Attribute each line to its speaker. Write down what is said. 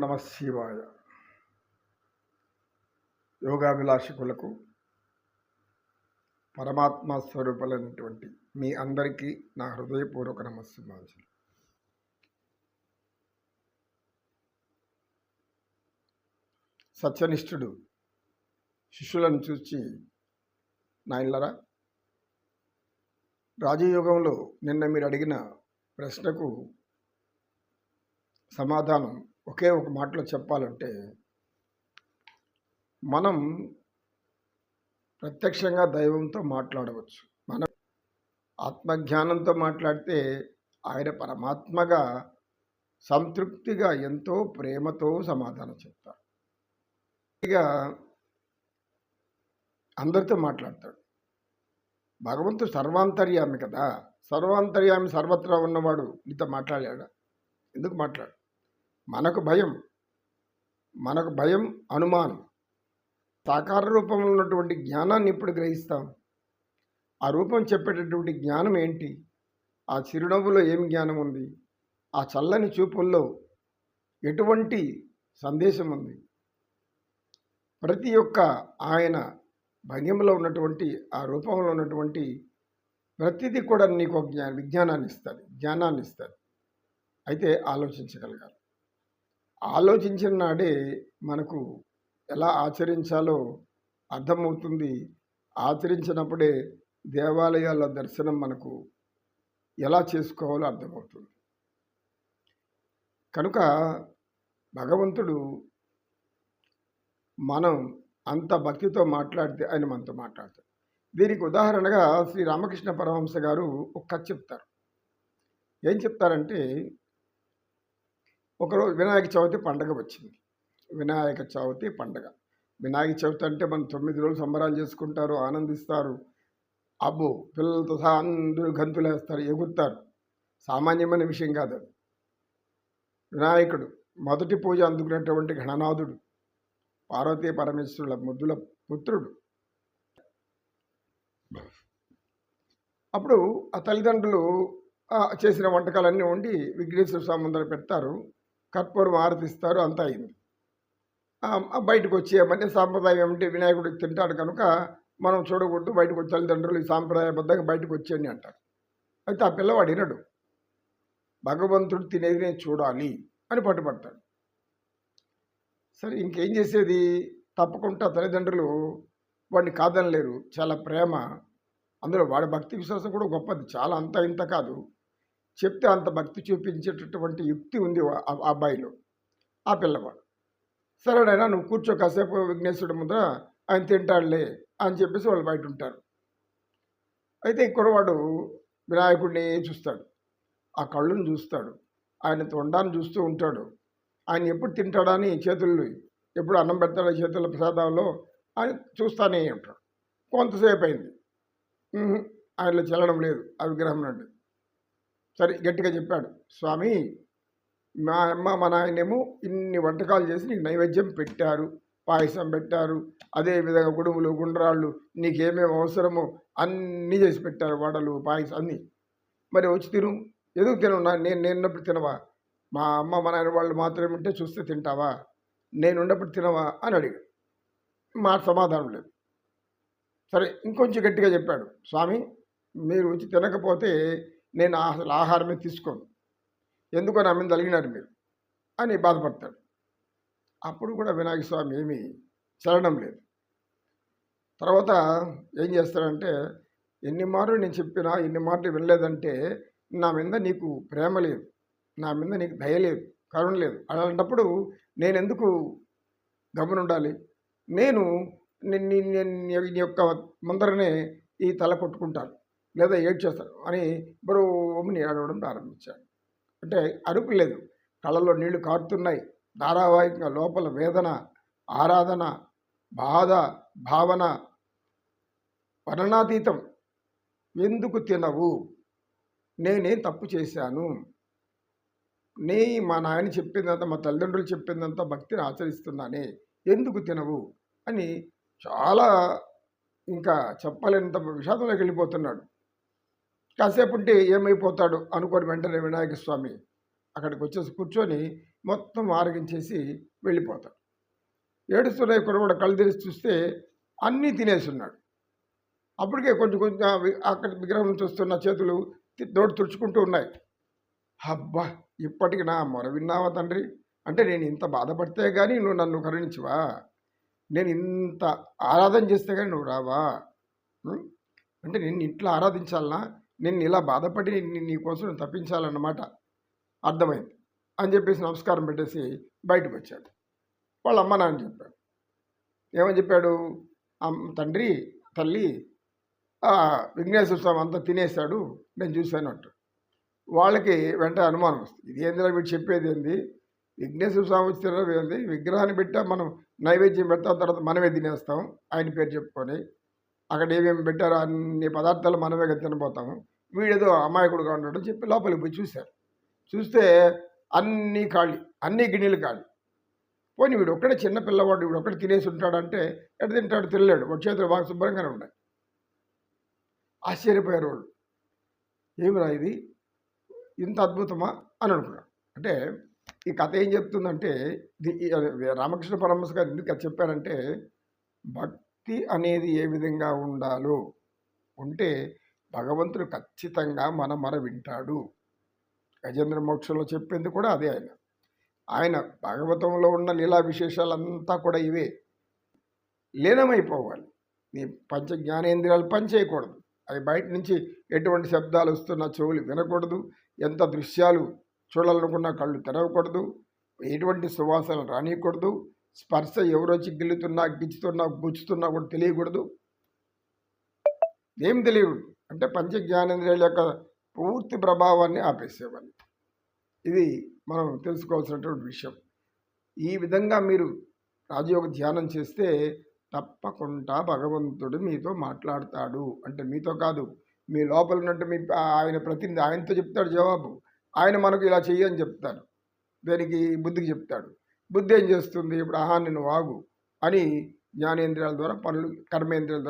Speaker 1: నమ శివాయ. యోగాభిలాషకులకు పరమాత్మ స్వరూపాలైనటువంటి మీ అందరికీ నా హృదయపూర్వక నమస్సుమాంజలి సత్యనిష్ఠుడు శిష్యులను చూచి నాయనలరా రాజయోగంలో నిన్న మీరు అడిగిన ప్రశ్నకు సమాధానం ఒకే ఒక మాటలో చెప్పాలంటే మనం ప్రత్యక్షంగా దైవంతో మాట్లాడవచ్చు. మనం ఆత్మజ్ఞానంతో మాట్లాడితే ఆయన పరమాత్మగా సంతృప్తిగా ఎంతో ప్రేమతో సమాధానం చెప్తారు ఇక అందరితో మాట్లాడతాడు. భగవంతుడు సర్వాంతర్యామి కదా. సర్వాంతర్యామి సర్వత్రా ఉన్నవాడు నీతో మాట్లాడాడా ఎందుకు మాట్లాడు? మనకు భయం. మనకు భయం అనుమానం. సాకార రూపంలో ఉన్నటువంటి జ్ఞానాన్ని ఇప్పుడు గ్రహిస్తాం? ఆ రూపం చెప్పేటటువంటి జ్ఞానం ఏంటి? ఆ చిరునవ్వులో ఏం జ్ఞానం ఉంది? ఆ చల్లని చూపుల్లో ఎటువంటి సందేశం ఉంది? ప్రతి ఒక్క ఆయన భంగిమలో ఉన్నటువంటి ఆ రూపంలో ఉన్నటువంటి ప్రతిదీ కూడా నీకు జ్ఞా విజ్ఞానాన్ని ఇస్తుంది జ్ఞానాన్ని ఇస్తుంది. అయితే ఆలోచించగలగాలి. ఆలోచించిన నాడే మనకు ఎలా ఆచరించాలో అర్థమవుతుంది. ఆచరించినప్పుడే దేవాలయాల దర్శనం మనకు ఎలా చేసుకోవాలో అర్థమవుతుంది. కనుక భగవంతుడు మనం అంత భక్తితో మాట్లాడితే ఆయన మనతో మాట్లాడతారు దీనికి ఉదాహరణగా శ్రీ రామకృష్ణ పరమహంస గారు ఒక కథ చెప్తారు. ఏం చెప్తారంటే ఒకరోజు వినాయక చవితి పండగ వచ్చింది. వినాయక చవితి పండగ. వినాయక చవితి అంటే మనం తొమ్మిది రోజులు సంబరాలు చేసుకుంటారు ఆనందిస్తారు. అబ్బో! పిల్లలతో సహా అందరూ గంతులేస్తారు ఎగురుతారు. సామాన్యమైన విషయం కాదు వినాయకుడు మొదటి పూజ అందుకున్నటువంటి గణనాథుడు పార్వతీ పరమేశ్వరుల ముద్దుల పుత్రుడు. అప్పుడు ఆ తల్లిదండ్రులు చేసిన వంటకాలన్నీ వండి విఘ్నేశ్వర స్వామి ముందర పెడతారు. కర్పూరం ఆరతిస్తారు అంతా అయింది బయటకు వచ్చేయమంటే సాంప్రదాయం ఏమంటే? వినాయకుడు తింటాడు కనుక మనం చూడకూడదు బయటకు వచ్చే తల్లిదండ్రులు ఈ సాంప్రదాయబద్ధంగా బయటకు వచ్చేయండి అంటారు. అయితే ఆ పిల్లవాడు వినడు. భగవంతుడు తినేది నేను చూడాలి అని పట్టుపడతాడు సరే ఇంకేం చేసేది? తప్పకుండా తల్లిదండ్రులు వాడిని కాదనలేరు చాలా ప్రేమ. అందులో వాడి భక్తి విశ్వాసం కూడా గొప్పది చాలా అంత ఇంత కాదు. చెప్తే అంత భక్తి చూపించేటటువంటి యుక్తి ఉంది ఆ అబ్బాయిలో ఆ పిల్లవాడు. సరేనైనా నువ్వు కూర్చో కాసేపు విఘ్నేశ్వరుడు ముందర ఆయన తింటాడులే అని చెప్పేసి వాళ్ళు బయట ఉంటారు అయితే కురవాడు వినాయకుడిని చూస్తాడు. ఆ కళ్ళును చూస్తాడు. ఆయన తొండాన్ని చూస్తూ ఉంటాడు. ఆయన ఎప్పుడు తింటాడని చేతులు ఎప్పుడు అన్నం పెడతాడో చేతుల ప్రసాదంలో అని చూస్తానే ఉంటాడు. కొంతసేపు అయింది. ఆయనలో చల్లడం లేదు ఆ విగ్రహం నుండి. సరే గట్టిగా చెప్పాడు. స్వామి మా అమ్మ మా నాయనేమో ఇన్ని వంటకాలు చేసి నీకు నైవేద్యం పెట్టారు పాయసం పెట్టారు అదేవిధంగా గుడుములు గుండ్రాళ్ళు నీకేమేమి అవసరమో అన్నీ చేసి పెట్టారు వడలు పాయసం అన్నీ. మరి వచ్చి తిను. ఎందుకు తిను నేను నేనున్నప్పుడు తినవా? మా అమ్మ మా నాయన వాళ్ళు మాత్రమే ఉంటే చూస్తే తింటావా? నేను ఉన్నప్పుడు తినవా? అని అడిగాడు. మా సమాధానం లేదు. సరే ఇంకొంచెం గట్టిగా చెప్పాడు. స్వామి మీరు వచ్చి తినకపోతే నేను అసలు ఆహారమే తీసుకోను. ఎందుకు నా మీద తలిగినారు మీరు? అని బాధపడతాడు. అప్పుడు కూడా వినాయక స్వామి ఏమీ చలడం లేదు. తర్వాత ఏం చేస్తాడంటే ఎన్ని మార్లు నేను చెప్పినా ఎన్ని మార్లు వినలేదంటే నా మీద నీకు ప్రేమ లేదు. నా మీద నీకు దయ లేదు. కరుణ లేదు. అలాంటప్పుడు నేను ఎందుకు గమనుండాలి నేను నీ యొక్క ముందరనే ఈ తల కొట్టుకుంటాను. లేదా ఏడ్చేస్తాను అని బరువుని ఏడవడం ప్రారంభించాడు. అంటే అరుపు లేదు. కళ్ళలో నీళ్ళు కారుతున్నాయి. ధారావాహికంగా లోపల వేదన ఆరాధన బాధ భావన వర్ణనాతీతం. ఎందుకు తినవు? నేనేం తప్పు చేశాను. నే మా నాయన చెప్పిందంతా మా తల్లిదండ్రులు చెప్పిందంతా భక్తిని ఆచరిస్తున్నానే. ఎందుకు తినవు? అని చాలా ఇంకా చెప్పలేనంత విషాదంలోకి వెళ్ళిపోతున్నాడు. కాసేపు ఉంటే ఏమైపోతాడు అనుకోని వెంటనే వినాయక స్వామి అక్కడికి వచ్చేసి కూర్చొని మొత్తం ఆరగించేసి వెళ్ళిపోతాడు. ఏడుస్తున్న ఈ కళ్ళు తెరిచి చూస్తే అన్నీ తినేస్తున్నాడు అప్పటికే కొంచెం కొంచెం అక్కడ విగ్రహం చూస్తున్న చేతులు తి- దోడు తుడుచుకుంటూ ఉన్నాయి. అబ్బా! ఇప్పటికి నా మొర విన్నావా తండ్రి? అంటే నేను ఇంత బాధపడితే కానీ నువ్వు నన్ను కరుణించవా? నేను ఇంత ఆరాధన చేస్తే కానీ నువ్వు రావా? అంటే నేను ఇట్లా ఆరాధించాలనా? నిన్ను ఇలా బాధపడి నీకోసం నేను తప్పించాలన్నమాట అర్థమైంది అని చెప్పేసి నమస్కారం పెట్టేసి బయటకు వచ్చాడు. వాళ్ళ అమ్మ నాన్న చెప్పాడు ఏమని చెప్పాడు? తండ్రి తల్లి విఘ్నేశ్వర స్వామి అంతా తినేశాడు నేను చూశాను వాళ్ళకి వెంటనే అనుమానం వస్తుంది. ఇది ఏందిరా వీడు చెప్పేది ఏంది? విఘ్నేశ్వర స్వామి వచ్చి ఏంది? విగ్రహాన్ని పెట్టా మనం నైవేద్యం పెడతాం తర్వాత మనమే తినేస్తాం ఆయన పేరు చెప్పుకొని అక్కడ ఏమేమి పెట్టారో అన్ని పదార్థాలు మనమే తినిపోతాము తినబోతాము. వీడేదో అమాయకుడుగా ఉండడం చెప్పి లోపలికి పోయి చూశారు. చూస్తే అన్నీ ఖాళీ అన్ని గిన్నెలు ఖాళీ. పోనీ వీడు ఒక్కడే చిన్న పిల్లవాడు వీడు ఒక్కడే తినేసి ఉంటాడంటే ఎక్కడ తింటాడు తినలేడు వాడి చేతులు బాగా శుభ్రంగానే ఉన్నాయి. ఆశ్చర్యపోయారు వాళ్ళు. ఏమిరా ఇది? ఇంత అద్భుతమా? అని అనుకున్నాడు అంటే ఈ కథ ఏం చెప్తుందంటే రామకృష్ణ పరమస్ గారు ఎందుకు చెప్పారంటే భక్ భక్తి అనేది ఏ విధంగా ఉండాలో ఉంటే భగవంతుడు ఖచ్చితంగా మన మన వింటాడు. గజేంద్ర మోక్షంలో చెప్పింది కూడా అదే ఆయన. ఆయన భాగవతంలో ఉన్న లీలా విశేషాలంతా కూడా ఇవే. లీనమైపోవాలి. నీ పంచ జ్ఞానేంద్రియాలు పనిచేయకూడదు అవి బయట నుంచి ఎటువంటి శబ్దాలు వస్తున్నా చెవులు వినకూడదు. ఎంత దృశ్యాలు చూడాలనుకున్న కళ్ళు తెరవకూడదు. ఎటువంటి సువాసనలు రానియకూడదు. స్పర్శ ఎవరొచ్చి గిల్లుతున్నా గిచ్చుతున్నా గుచ్చుతున్నా కూడా తెలియకూడదు. ఏం తెలియకూడదు? అంటే పంచ జ్ఞానేంద్రియాల యొక్క పూర్తి ప్రభావాన్ని ఆపేసేవాళ్ళు. ఇది మనం తెలుసుకోవాల్సినటువంటి విషయం. ఈ విధంగా మీరు రాజయోగ ధ్యానం చేస్తే తప్పకుండా భగవంతుడు మీతో మాట్లాడతాడు. అంటే మీతో కాదు మీ లోపల ఉన్నట్టు మీ ఆయన ప్రతినిధి ఆయనతో చెప్తాడు జవాబు. ఆయన మనకు ఇలా చెయ్యని చెప్తాడు. దానికి? బుద్ధికి చెప్తాడు. బుద్ధి ఏం చేస్తుంది? ఇప్పుడు ఆహా నేను వాగు అని జ్ఞానేంద్రియాల ద్వారా పనులు కర్మేంద్రియాల ద్వారా